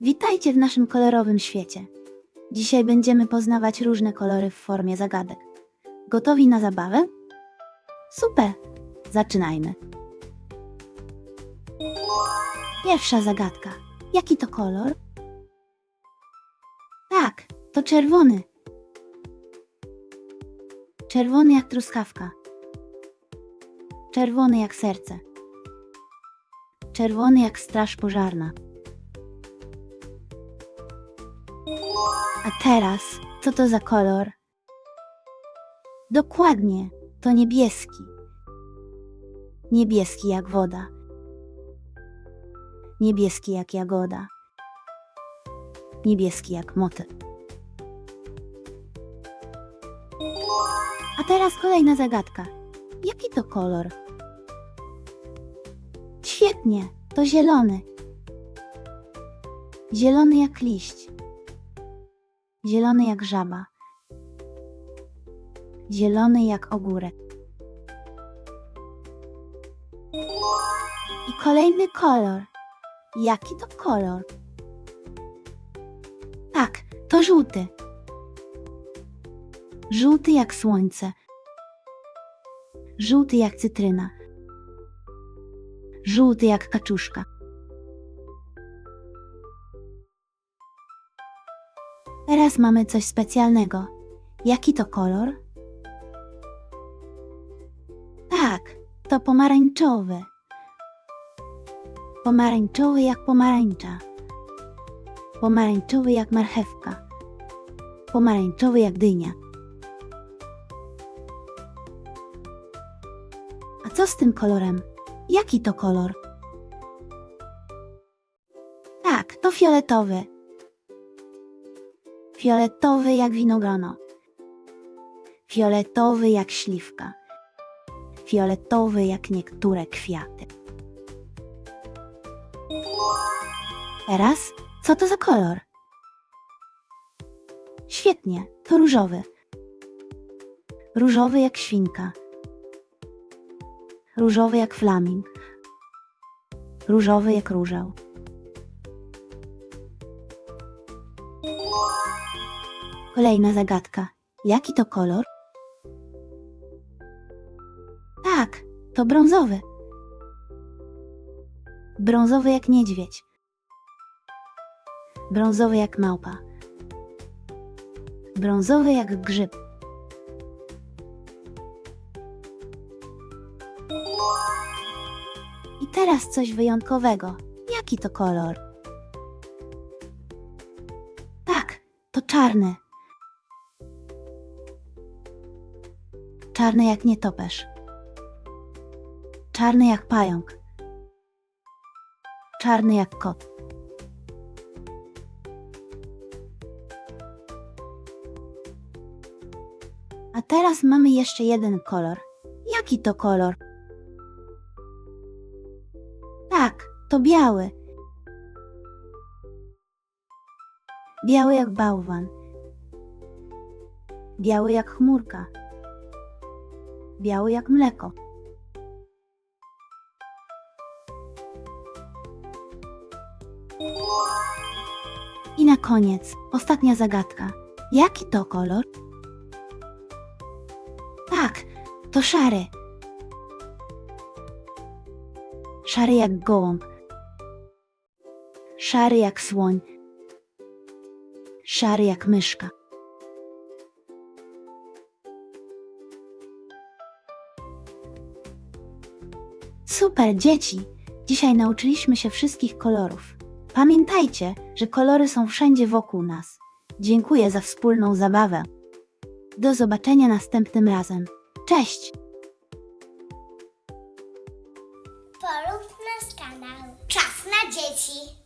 Witajcie w naszym kolorowym świecie. Dzisiaj będziemy poznawać różne kolory w formie zagadek. Gotowi na zabawę? Super! Zaczynajmy. Pierwsza zagadka. Jaki to kolor? Tak, to czerwony. Czerwony jak truskawka. Czerwony jak serce. Czerwony jak straż pożarna. Teraz, co to za kolor? Dokładnie, to niebieski. Niebieski jak woda. Niebieski jak jagoda. Niebieski jak motyl. A teraz kolejna zagadka. Jaki to kolor? Świetnie, to zielony. Zielony jak liść. Zielony jak żaba. Zielony jak ogórek. I kolejny kolor. Jaki to kolor? Tak, to żółty. Żółty jak słońce. Żółty jak cytryna. Żółty jak kaczuszka. Teraz mamy coś specjalnego. Jaki to kolor? Tak, to pomarańczowy. Pomarańczowy jak pomarańcza. Pomarańczowy jak marchewka. Pomarańczowy jak dynia. A co z tym kolorem? Jaki to kolor? Tak, to fioletowy. Fioletowy jak winogrono. Fioletowy jak śliwka. Fioletowy jak niektóre kwiaty. Teraz, co to za kolor? Świetnie, to różowy. Różowy jak świnka. Różowy jak flaming. Różowy jak różał. Kolejna zagadka. Jaki to kolor? Tak, to brązowy. Brązowy jak niedźwiedź. Brązowy jak małpa. Brązowy jak grzyb. I teraz coś wyjątkowego. Jaki to kolor? Tak, to czarny. Czarny jak nietoperz. Czarny jak pająk. Czarny jak kot. A teraz mamy jeszcze jeden kolor. Jaki to kolor? Tak, to biały. Biały jak bałwan. Biały jak chmurka. Biały jak mleko. I na koniec, ostatnia zagadka. Jaki to kolor? Tak, to szary. Szary jak gołąb. Szary jak słoń. Szary jak myszka. Super, dzieci! Dzisiaj nauczyliśmy się wszystkich kolorów. Pamiętajcie, że kolory są wszędzie wokół nas. Dziękuję za wspólną zabawę. Do zobaczenia następnym razem. Cześć! Polub nasz kanał. Czas na dzieci.